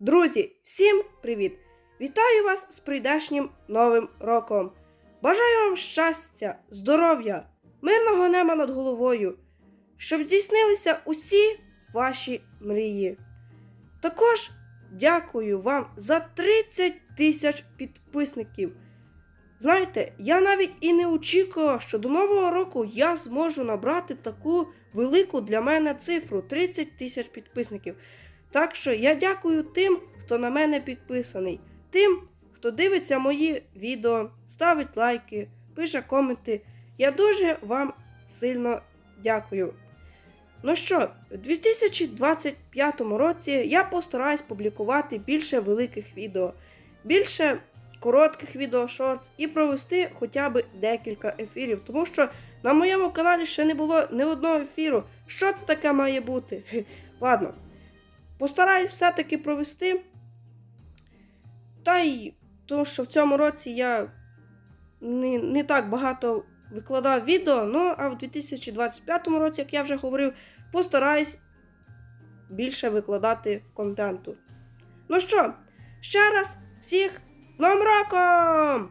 Друзі, всім привіт! Вітаю вас з прийдешнім новим роком. Бажаю вам щастя, здоров'я, мирного неба над головою, щоб здійснилися усі ваші мрії. Також дякую вам за 30 тисяч підписників. Знаєте, я навіть і не очікував, що до нового року я зможу набрати таку велику для мене цифру 30 тисяч підписників. Так що я дякую тим, хто на мене підписаний, тим, хто дивиться мої відео, ставить лайки, пише коменти. Я дуже вам сильно дякую. Ну що, у 2025 році я постараюсь публікувати більше великих відео, більше коротких відео шортс і провести хоча б декілька ефірів, тому що на моєму каналі ще не було ні одного ефіру. Що це таке має бути? Ладно. Постараюсь все-таки провести. Та й тому що в цьому році я не, не так багато викладав відео, ну а в 2025 році, як я вже говорив, постараюсь більше викладати контенту. Ну що, ще раз всіх з Новим роком!